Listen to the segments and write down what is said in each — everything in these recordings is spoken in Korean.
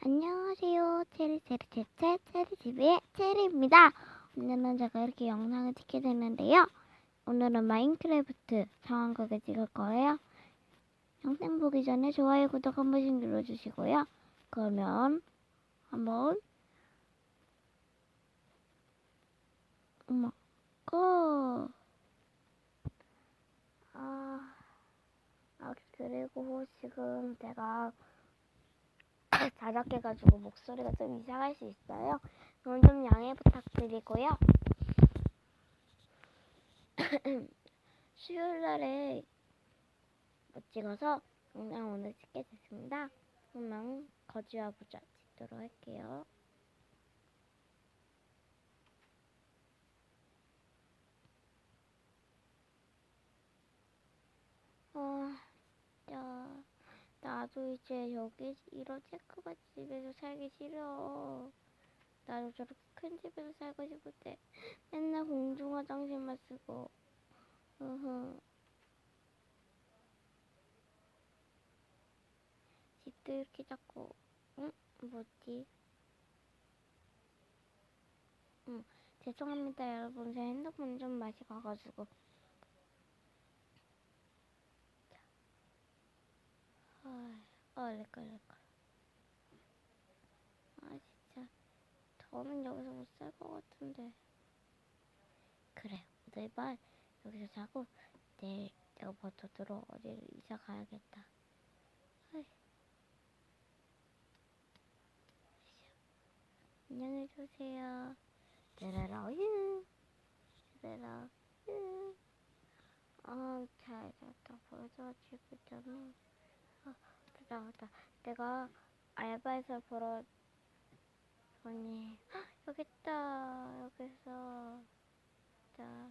안녕하세요. 체리 체리 체체 체리 TV의 체리입니다. 오늘은 제가 이렇게 영상을 찍게 됐는데요. 오늘은 마인크래프트 상황극을 찍을 거예요. 영상 보기 전에 좋아요, 구독 한 번씩 눌러주시고요. 그러면 한번 어머 고! 아, 아 그리고 지금 제가 자작해가지고 목소리가 좀 이상할 수 있어요. 그건 좀 양해 부탁드리고요. 수요일 날에 못 찍어서 영상 오늘 찍게 됐습니다. 그러면 거지와 부자 찍도록 할게요. 아, 진짜. 나도 이제 여기 이런 체크바 집에서 살기 싫어. 나도 저렇게 큰 집에서 살고 싶을 때 맨날 공중 화장실만 쓰고. 으흠. 집도 이렇게 자꾸 응? 뭐지? 응. 죄송합니다 여러분 제 핸드폰 좀 맛이 가가지고 아, 아, 렉걸. 아, 진짜. 더우면 여기서 못 살 것 같은데. 그래, 오늘 밤 여기서 자고, 내일 내가 먼저 들어 어디를 이사 가야겠다. 아이. 안녕히 계세요. 르르러유. 르르러유. 아, 잘 잤다. 벌써 아침이잖아. 맞다 맞다. 내가 알바에서 돈이 헉, 여기 있다. 여기서 자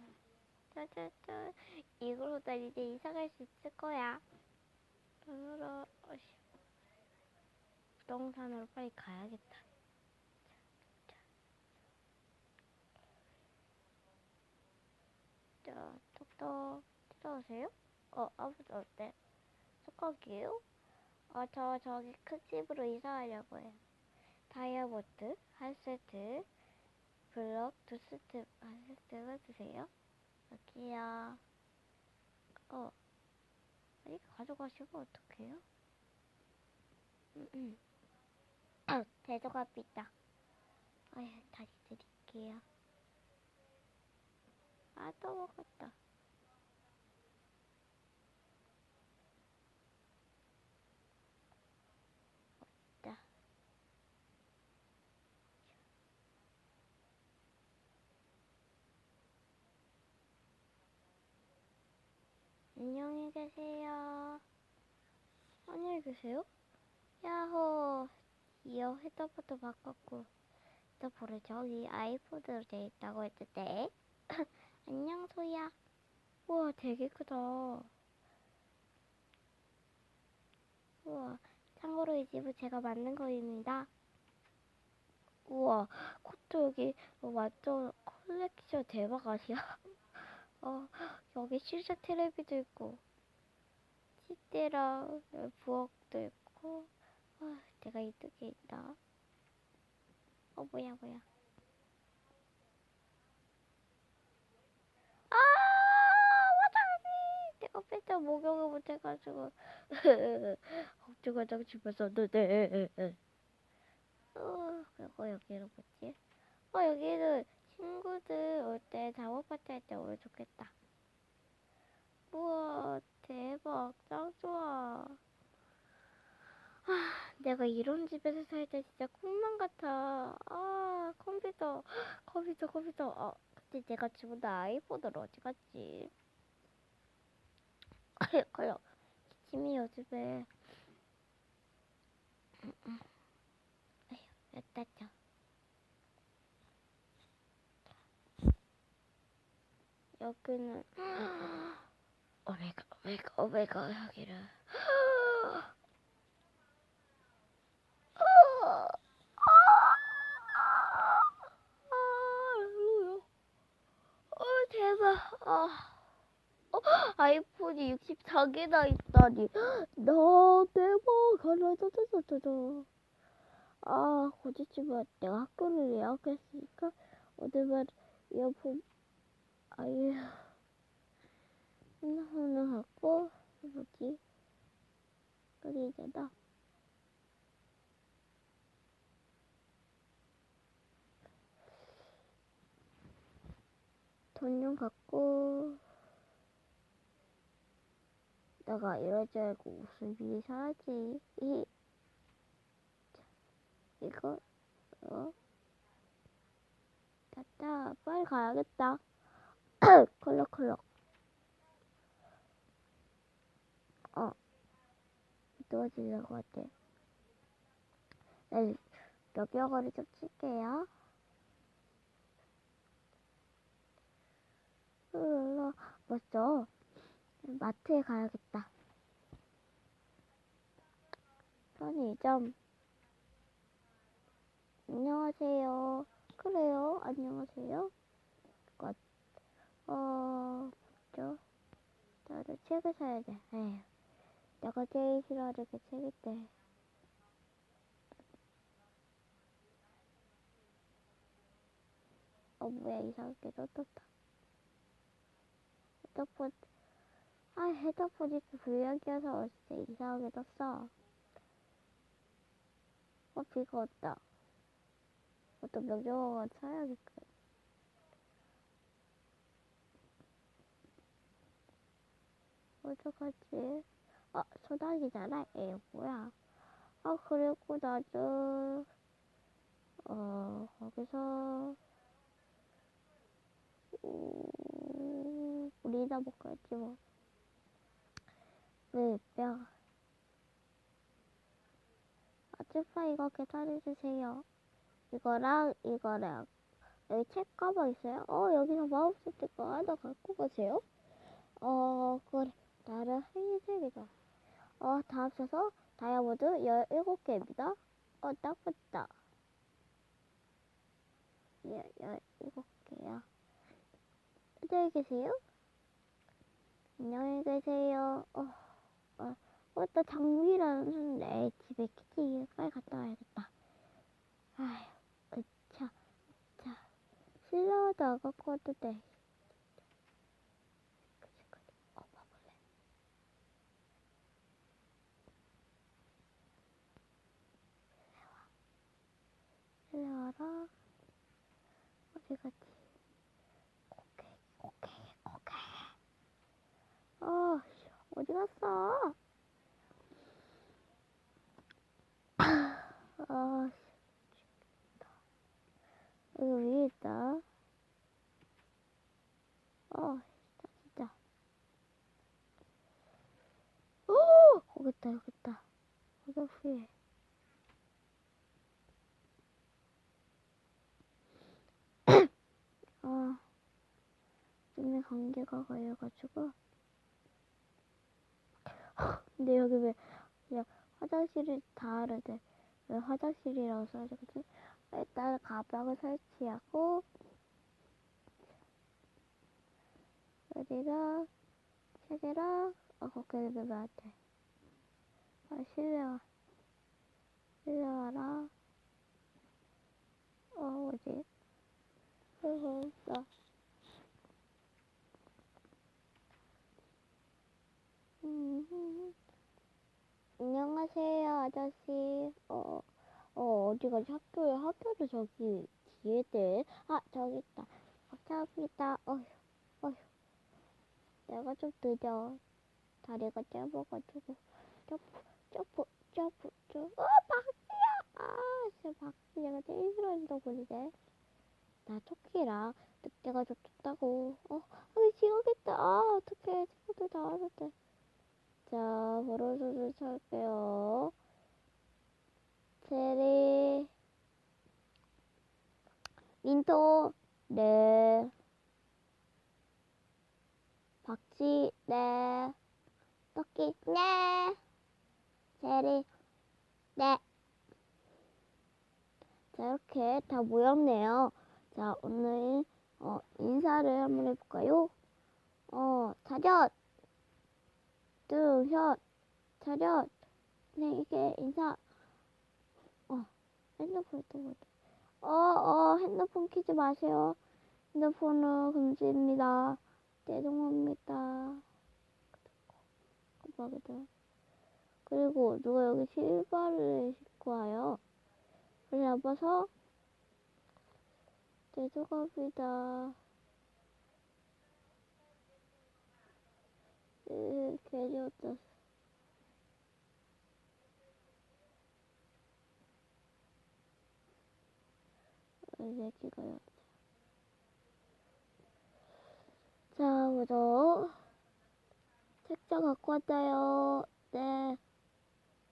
짜자잔 이걸로 나 이제 이사 갈 수 있을 거야. 으르르 어씨 부동산으로 빨리 가야겠다. 자 똑똑 들어오세요? 어 아버지 어때? 속각이에요? 어, 저 저기 큰 집으로 이사하려고 해요. 다이아몬드 한 세트, 블럭 두 세트 한 세트가 주세요. 여기요. 어, 이거 가져가시고 어떡해요? 음, 음. 아, 있다. 아휴, 다시 드릴게요. 아, 또 먹었다. 안녕히 계세요. 안녕히 계세요? 야호. 이어 헤드부터 바꿨고. 헤드폰을 저기 아이폰으로 돼 있다고 했는데. 안녕, 소야. 우와, 되게 크다. 우와, 참고로 이 집은 제가 만든 거입니다. 우와, 코트 여기 완전 컬렉션 대박 아시야? 어, 여기 실사 텔레비도 있고, 침대랑 부엌도 있고, 아, 내가 이쪽에 있다. 어, 뭐야, 뭐야. 아, 화장실! 내가 맨날 목욕을 못해가지고. 걱정 화장실 봤었는데. 어, 그리고 여기는 뭐지? 어, 여기는 친구들 올 때 작업 파티 할 때 오면 좋겠다. 우와, 대박, 짱 좋아. 아, 내가 이런 집에서 살 때 진짜 꿈만 같아. 아, 컴퓨터, 컴퓨터, 컴퓨터. 아, 근데 내가 지금 나 아이폰을 어디 갔지? 걸려. 기침이 요즘에. 음, 음. 아휴, 여기다 쳐. 여기는 오메가 오메가 오메가 여기를. 어 대박. 아 어, 아이폰이 64개나 있다니. 나 대박. 하나 더더더더 아, 고지치마 내가 학교를 예약했으니까 오늘만 이어폰 아유 핸드폰을 갖고 뭐지? 그리잖아 돈좀 갖고 내가 이럴 줄 알고 옷을 미리 사야지? 이 이거 어? 됐다. 빨리 가야겠다 컬럭컬럭 어. 누워지는 것 같아 네, 여기어거리 좀 칠게요. 으 맞죠 마트에 가야겠다. 편의점. 안녕하세요. 그래요? 안녕하세요? 것 어, 뭐죠? 나도 책을 사야 돼. 에휴, 내가 제일 싫어하는 게 책인데. 어, 뭐야, 이상하게 떴다. 헤드폰, 아, 헤드폰이 불량이어서 어째 이상하게 떴어. 어, 비가 왔다. 어떤 명령어가 사야겠다. 어떡하지? 아, 소나기잖아. 에이, 뭐야. 아, 그리고 나도, 어, 거기서, 음, 우리나 먹어야지, 뭐. 왜, 뼈. 아줌마, 이거 계산해주세요. 이거랑, 이거랑. 여기 책 가방 있어요? 어, 여기서 마우스 뜰거 하나 갖고 가세요. 어, 그래. 나는 하얀색이다. 어, 다 합쳐서 다이아몬드 17개입니다. 어, 딱. 예, 17개야. 안녕히 계세요. 안녕히 계세요. 어, 어, 어, 나 장미라는 애 집에 키티 빨리 갔다 와야겠다. 아휴, 으차, 자, 실내화도 안 갖고 왔는데. 어, 봐볼래. 실내화라 어디 갔지? 오케이, 오케이, 오케이. 아, 씨, 어디 갔어? 아, 씨, 여기 위에 있다. 어, 진짜. 오! 여기 있다, 여기 있다. 여기 위에. 아, 눈에 감기가 걸려가지고. 근데 여기 왜 그냥 화장실이 다 하는데 왜 화장실이라고 써야되지 일단 가방을 설치하고 여기랑 책이랑 어 거기를 넣으면 안 돼. 아 실내화. 실내화랑 어 뭐지? 그리고 나 음, 안녕하세요, 아저씨. 어, 어, 어디 가지? 학교에, 학교도 저기 뒤에 돼. 아, 저기 있다. 감사합니다. 어휴, 어휴. 내가 좀 늦어. 다리가 짧아가지고. 점프, 점프, 점프, 점프. 어, 박지야! 아, 진짜 박지 내가 제일 싫어하는 분이네. 나 토끼랑 늑대가 좀 춥다고. 어, 아니, 지각했다. 아, 어떡해. 친구들 다 하는데. 자, 버릇을 찰게요. 체리, 민토, 네. 박지, 네. 토끼, 네. 체리, 네. 자, 이렇게 다 모였네요. 자, 오늘, 어, 인사를 한번 해볼까요? 어, 차렷! 둘, 셋, 차렷. 네, 이게 인사. 어, 핸드폰 또 보자. 어, 어, 핸드폰 키지 마세요. 핸드폰은 금지입니다. 죄송합니다. 깜빡이다. 그리고 누가 여기 신발을 신고 와요. 그래 잡아서 죄송합니다. 내 귀가 였 자, 보자. 책자 갖고 왔어요. 네.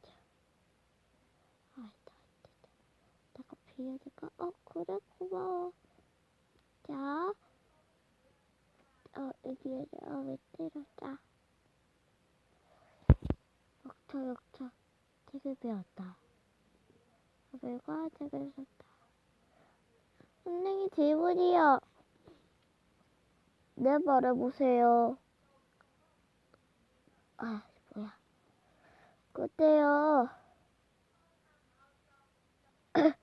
자. 아. 내가 빌려야 될까? 어, 그래, 고마워. 자. 어, 여기에, 어, 왜 때렸다. 역차. 책을 배웠다. 가별과 책을 샀다. 선생님, 질문이요. 네, 말해보세요. 아, 뭐야. 그때요.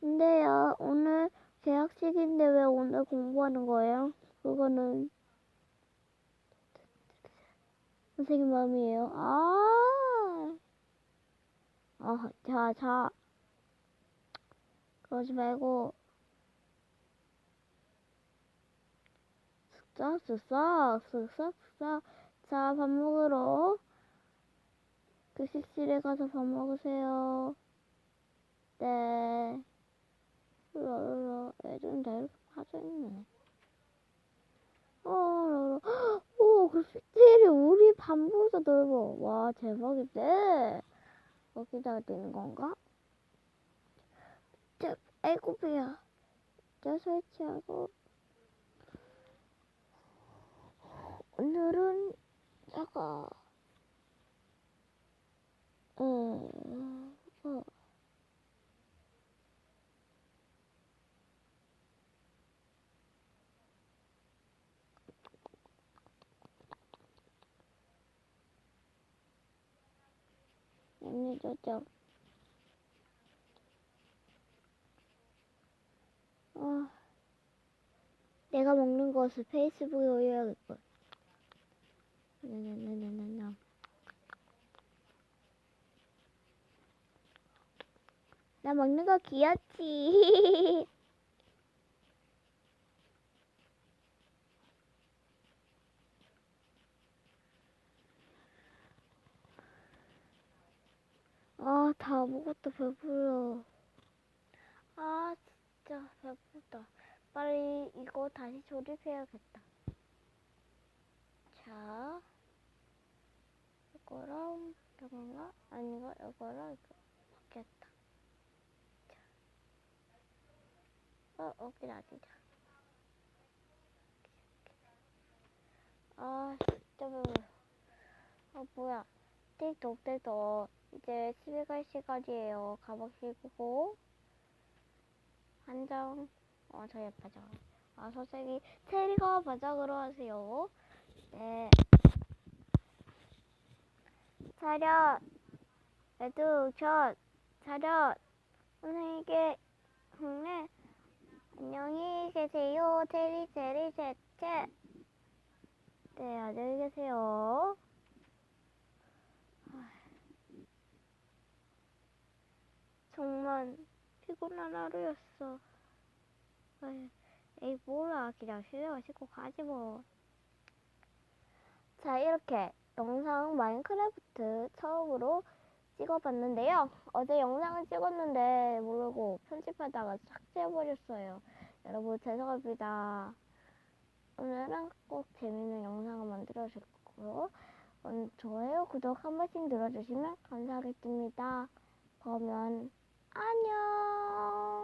근데요, 오늘 계약식인데 왜 오늘 공부하는 거예요? 그거는 선생님 마음이에요. 아, 아, 자, 자. 그러지 말고 쓱싹, 쓱싹, 쓱싹, 쓱싹. 자, 밥 먹으러 교실실에 가서 밥 먹으세요. 네. 랄랄라, 애들은 다 이렇게 빠져있네. 어, 랄라. 오, 교실실이 우리 반보다 넓어. 와, 대박인데? 여기다가 되는 건가? 자, 아이고, 배야. 자, 설치하고. 오늘은 제가 음, 어, 언니 저저 아, 내가 먹는 것을 페이스북에 올려야겠군. 나나나나나. 나 먹는 거 귀엽지. 아, 다 아무것도 배불러. 아, 진짜 배부르다. 빨리 이거 다시 조립해야겠다. 자, 이거랑 이건가? 아니가 이거랑 이거 바뀌었다. 자, 어, 여기 놔두자. 아, 진짜 배불러. 아, 뭐야. 틱톡, 틱톡. 이제 집에 갈 시간이에요. 가방 신고. 한정. 어, 저 예쁘죠. 아, 선생님, 테리가 바닥으로 하세요. 네. 차렷. 첫. 차렷. 선생님께 국내. 안녕히 계세요. 테리, 테리, 제체. 네, 안녕히 계세요. 정말 피곤한 하루였어. 에이, 뭐야 그냥 실내화 신고 가지 뭐. 자 이렇게 영상 마인크래프트 처음으로 찍어봤는데요. 어제 영상을 찍었는데 모르고 편집하다가 삭제해버렸어요. 여러분 죄송합니다. 오늘은 꼭 재밌는 영상을 만들어줄 거고요. 음, 좋아요, 구독 한 번씩 눌러주시면 감사하겠습니다. 그러면 안녕.